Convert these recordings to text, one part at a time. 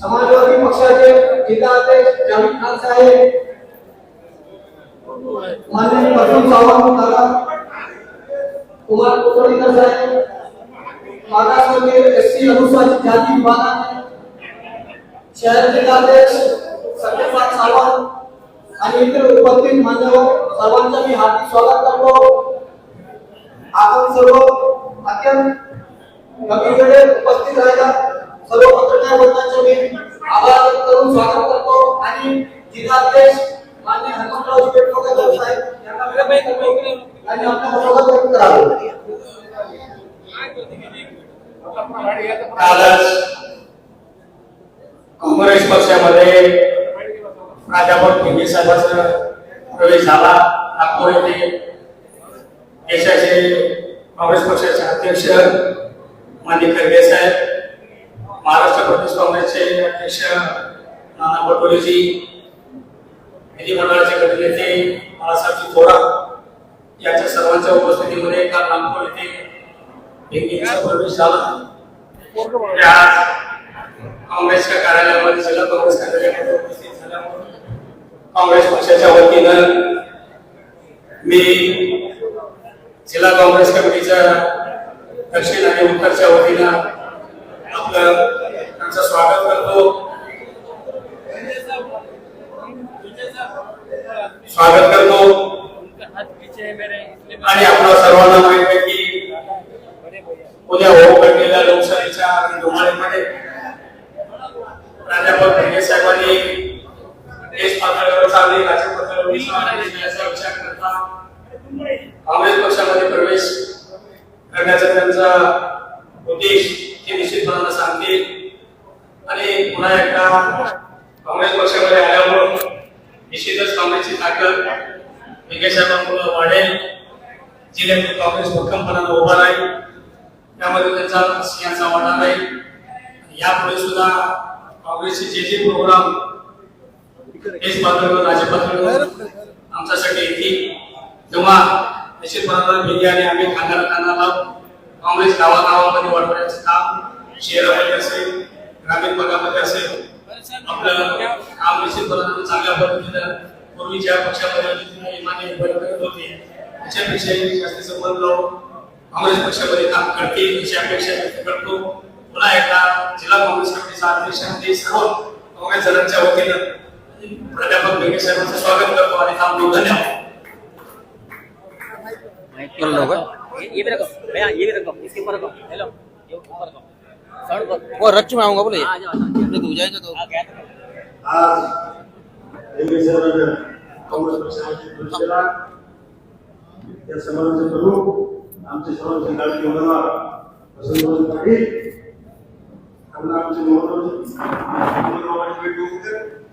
समाजवादी पक्षाचे जिल्हाध्यक्ष जावेद खान साहेब माननीय प्रथम सावंत दादा कुमार कोकणीकर साहेब मागासवर्गीय एस सी अनुसूचित जाती विभागाचे शहर जिल्हाध्यक्ष सत्यपाल सावंत आणि इतर उपस्थित मान्यवर सर्वांचं मी हार्दिक स्वागत करतो. आपण सर्व अत्यंत गंभीरपणे उपस्थित राहिला. सर्व पत्रकार बंधूंचे मी आभार करून स्वागत करतो. आणि जिल्हाध्यक्ष मान्य हनुमंतराव पेटकर साहेब यांना आणि आपलं स्वागत व्यक्त करावं. कालच काँग्रेस पक्षामध्ये प्राध्यापक भिंगे साहेबांचा प्रवेश झाला. नागपूर येथे देशाचे काँग्रेस पक्षाचे अध्यक्ष मान्य खरगे साहेब महाराष्ट्र प्रदेश काँग्रेसचे अध्यक्ष नाना पटोलेजी विधिमंडळाचे गटनेते बाळासाहेबजी थोरात यांच्या सर्वांच्या उपस्थितीमध्ये काल नागपूर येथे भिंगेंचा प्रवेश झाला. काँग्रेसच्या कार्यालयामध्ये जिल्हा काँग्रेस कार्यालयामध्ये उपस्थित झाल्यामुळे काँग्रेस पक्षाच्या वतीनं मी जिल्हा काँग्रेस कमिटीच्या दक्षिण आणि उत्तरच्या वतीनं आपलं त्यांचं स्वागत करतो. स्वागत करतो. आणि आपल्या सर्वांना माहीत आहे की उद्या होऊ घडलेल्या लोकसभेच्या धुमाळीमध्ये प्राध्यापक भिंगे साहेबांनी पातळीवर चालली राज्य पातळीवर विश्वास याचा विचार करता. काँग्रेस पक्षामध्ये प्रवेश करण्याचा त्यांचा उद्देश ते निश्चितपणानं सांगतील आणि पुन्हा एकदा काँग्रेस पक्षामध्ये आल्यामुळं निश्चितच काँग्रेसची ताकद भिंगे साहेबांमुळे वाढेल. जिल्ह्यातील काँग्रेस भक्कमपणानं उभा राहील. त्यामध्ये त्यांचा सिंहाचा वाटा राहील. यापुढे सुद्धा काँग्रेसचे जे जे प्रोग्राम देश पातळीवर राज्य पातळीवर आमच्यासाठी येतील तेव्हा निश्चितपणानं मीडियाने आम्ही खांद्याला खांदा लावून काँग्रेस गावागावामध्ये वाढवण्याचं काम शहरामध्ये असेल ग्रामीण भागामध्ये असेल आपलं काम निश्चितपणानं चांगल्या पद्धतीनं पूर्वी ज्या पक्षामध्ये इमाने करत होते. त्याच्यापेक्षाही लावून काँग्रेस पक्षामध्ये काम करतील अशी अपेक्षा व्यक्त करतो. पुन्हा एकदा जिल्हा काँग्रेस कमिटीचा अध्यक्ष आणि सर्व काँग्रेस जणांच्या वतीनं प्राध्यापक भिंगे साहेबांचं स्वागत करतो आणि थांबतो धन्यवाद वो रच में आऊंगा बोले तो जाएगा तो या समाजाचे प्रमुख आमचे लाडके उमेदवार पाटील त्यांना आमचे महत्त्वाचे भेट होते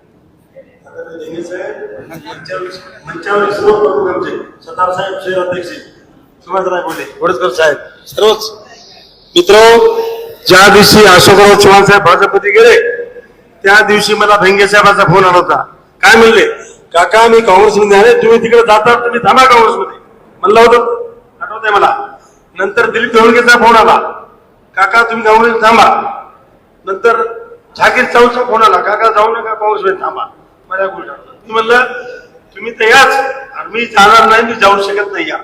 मंचावर सर्व प्रमुख आमचे सतार साहेब शहर अध्यक्ष सुभाषराय बोले वडसकर साहेब सर्वच. मित्र ज्या दिवशी अशोकराव चव्हाण साहेब भाजपमध्ये गेले त्या दिवशी मला भेंगे साहेबांचा फोन आला होता. काय म्हणले? काका मी काँग्रेसमध्ये आहे तुम्ही तिकडे जाता तुम्ही थांबा काँग्रेसमध्ये. म्हणलं होतं. आठवत आहे मला. नंतर दिलीप धोळकेचा फोन आला. काका तुम्ही काँग्रेस थांबा. नंतर झाकीर चौचा फोन आला. काका जाऊ नका काँग्रेसमध्ये थांबा. माझ्या गोष्ट मी म्हणलं तुम्ही तर याच. आणि मी जाणार नाही मी जाऊ शकत नाही या.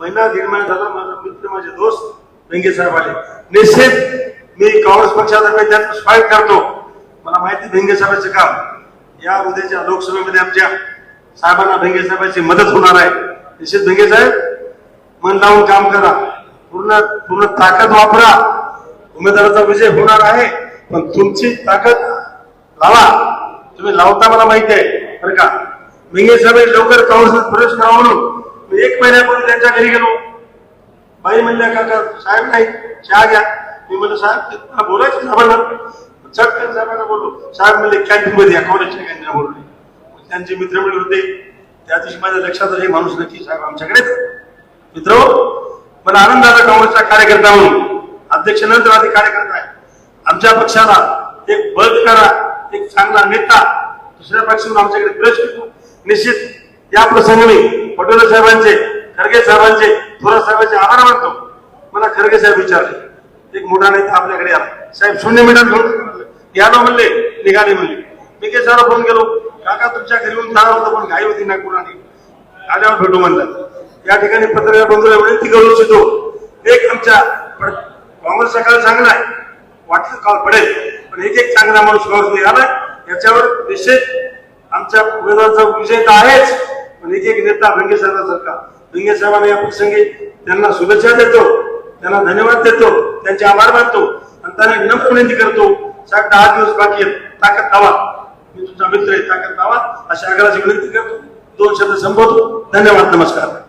महिना दीड महिना झाला माझा मित्र माझे दोस्त रंगे साहेब आले. निश्चित मी काँग्रेस पक्षातर्फे त्यात स्वागत करतो. मला माहिती भेंगे साहेबांचं काम. या उद्याच्या लोकसभेमध्ये आमच्या साहेबांना भेंगे साहेबांची मदत होणार आहे. निश्चित भेंगे साहेब मन लावून काम करा. पूर्ण पूर्ण ताकद वापरा. उमेदवाराचा विजय होणार आहे. पण तुमची ताकद लावा. तुम्ही लावता मला माहिती आहे बरं का? मी साहेब लवकर काउन्सिल प्रवेश करा म्हणून मी एक महिन्यापूर्वी त्यांच्या घरी गेलो. बाई म्हणल्या काका साहेब नाही चहा घ्या. मी म्हणलं साहेब बोलायचं साहेबांना चटकन साहेबांना बोललो. साहेब म्हणले कॅन्टीन मध्ये या कॉलेजच्या कॅन्टीनला बोलले. त्यांचे मित्र मिळले होते त्या दिवशी माझ्या लक्षात आले माणूस नक्की साहेब आमच्याकडे मित्र मला आनंद आला काँग्रेसचा कार्यकर्ता म्हणून अध्यक्ष नंतर आधी कार्यकर्ता आहे. आमच्या पक्षाला एक बळकरा एक चांगला नेता दुसऱ्या पक्षातून आमच्याकडे ग्रस्त निश्चित या प्रसंगी मी पटोले साहेबांचे खरगे साहेबांचे थोरात साहेबांचे आभार मानतो. मला खरगे साहेब विचारले एक मोठा नेता आपल्याकडे आला. साहेब शून्य मिनिटात घेऊन यानो म्हणले. निघाले म्हणले. मी काही सारा फोन केलो. काका तुमच्या घरी येऊन जाणार होतं पण घाई होती ना कोणाने? आल्यावर भेटू म्हणलं. या ठिकाणी पत्रकार बंधूला विनंती करू इच्छितो. एक आमच्या काँग्रेस सकाळी चांगला आहे. वाटलं काल पडेल. आणि एक एक चांगला माणूस काँग्रेसमध्ये आलाय याच्यावर निश्चित आमच्या उमेदवाराचा विजय तर आहेच पण एक एक नेता भिंगे साहेबांसारखा भिंगे साहेबांना या प्रसंगी त्यांना शुभेच्छा देतो त्यांना धन्यवाद देतो त्यांचे आभार मानतो आणि त्यांना नम्र विनंती करतो साहेब दहा दिवस बाकी आहेत ताकद लावा. मी तुमचा मित्र आहे ताकद लावा. अशा आग्रहाची विनंती करतो. दोन शब्द संबोधतो धन्यवाद नमस्कार.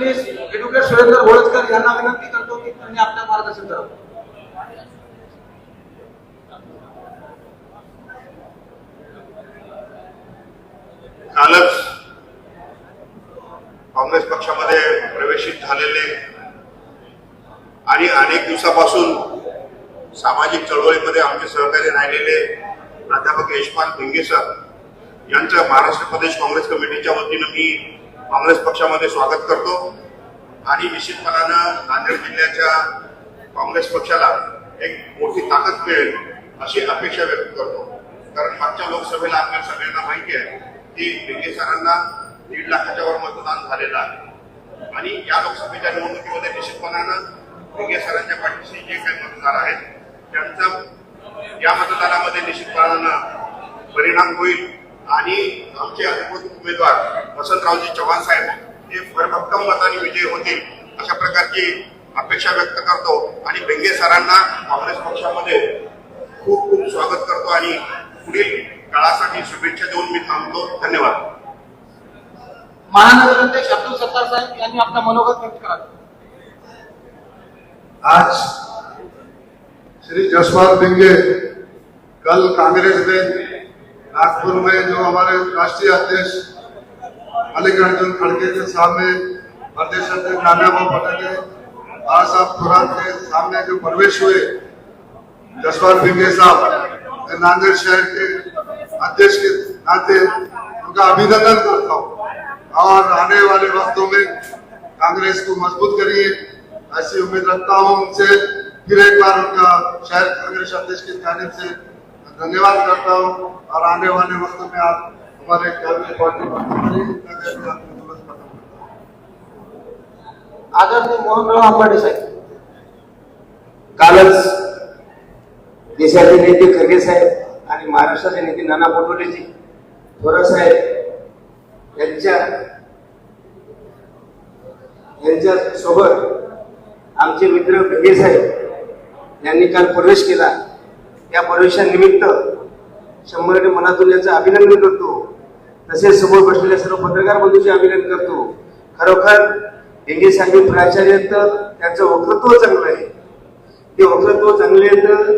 प्रदेश सरचिटणीस सुरेंद्र होळकर यांना विनंती करतो की त्यांनी आपल्या मार्गदर्शन करावं. कालच काँग्रेस पक्षामध्ये प्रवेशित झालेले आणि अनेक दिवसापासून सामाजिक चळवळीमध्ये आमचे सहकारी राहिलेले प्राध्यापक यशपाल भिंगे सर यांचं महाराष्ट्र प्रदेश काँग्रेस कमिटीच्या वतीनं मी काँग्रेस पक्षामध्ये स्वागत करतो. आणि निश्चितपणानं नांदेड जिल्ह्याच्या काँग्रेस पक्षाला एक मोठी ताकद मिळेल अशी अपेक्षा व्यक्त करतो. कारण मागच्या लोकसभेला आपल्या सगळ्यांना माहिती आहे की भिंगे सरांना दीड लाखाच्या वर मतदान झालेलं आहे. आणि या लोकसभेच्या निवडणुकीमध्ये निश्चितपणानं भिंगे सरांच्या पाठीशी जे काही मतदार आहेत त्यांचा या मतदानामध्ये निश्चितपणानं परिणाम होईल. आणि आमचे अधिकृत उमेदवार वसंतरावजी चव्हाण साहेब हे भरभक्कम मताने विजयी होतील अशा प्रकारची अपेक्षा व्यक्त करतो आणि बेंगे सरांना काँग्रेस पक्षामध्ये खूप खूप स्वागत करतो आणि पुढील काळासाठी शुभेच्छा देऊन मी थांबतो. धन्यवाद. महानगर अध्यक्ष अब्दुल सत्तार साहेब यांनी आपला मनोगत व्यक्त करावे आज श्री जसपाल बिंगे कल कांग्रेस ने नागपुर में जो हमारे राष्ट्रीय अध्यक्ष मल्लिकार्जुन खड़गे के सामने प्रदेश अध्यक्ष नानाबा पटेल बाला साहब थोरात के सामने जो प्रवेश हुए जसपाल बिंगे साहब नांदेड़ शहर के अध्यक्ष के नाते उनका अभिनंदन करता हूँ। और आने वाले वक्तों में कांग्रेस को मज़बूत करिए, ऐसी उम्मीद रखता हूँ उनसे फिर एक बार उनका शहर कांग्रेस अध्यक्ष की जानिब से धन्यवाद करता हूँ और आने वाले वक्त में आप हमारे कांग्रेस पार्टी आदरणीय मोहनराव आंबाडे साहेब कालच देशाचे नेते खरगे साहेब आणि महाराष्ट्राचे नेते नाना पटोलेजी थोरात साहेब यांच्या यांच्या सोबत आमचे मित्र भिगे साहेब यांनी काल प्रवेश केला. या प्रवेशानिमित्त शंभर टक्के मनातून यांचं अभिनंदन करतो. तसेच समोर बसलेल्या सर्व पत्रकार बंधूचे अभिनंदन करतो. खरोखर डेंगे साहेब प्राचार्य त्यांचं वक्तृत्व चांगलं आहे. ते वक्तृत्व चांगले तर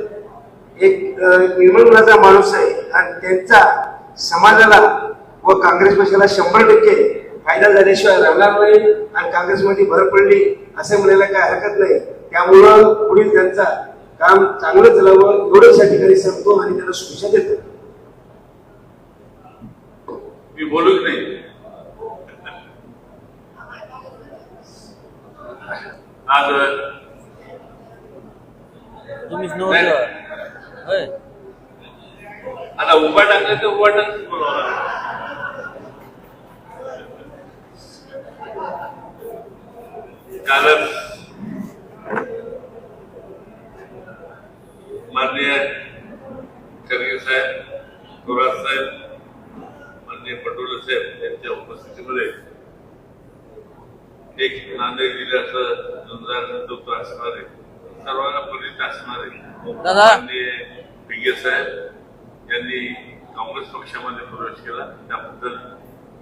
एक अ, निर्मळ माणूस आहे. आणि त्यांचा समाजाला व काँग्रेस पक्षाला शंभर टक्के फायदा झाल्याशिवाय राहणार नाही आणि काँग्रेसमध्ये भर पडली असे म्हणायला काय हरकत नाही. त्यामुळं पुढील त्यांचा काम चांगलं चालावं एवढंच या ठिकाणी सांगतो आणि त्यांना शुभेच्छा देतो. मी बोलूच नाही. आज तुम्हीच नव्हतं होय. आता उभा टाकलं तर उभा बोलावं कालच माननीय खरगे साहेब थोरात साहेब माननीय पटोले साहेब यांच्या उपस्थितीमध्ये एक नांदेड जिल्ह्याचं जोरदार नेतृत्व असणारे सर्वांना परिचित असणारे भिगे साहेब यांनी काँग्रेस पक्षामध्ये प्रवेश केला. त्याबद्दल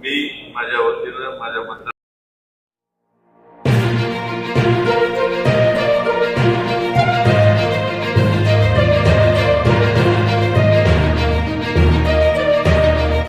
मी माझ्या वतीनं माझ्या मतदार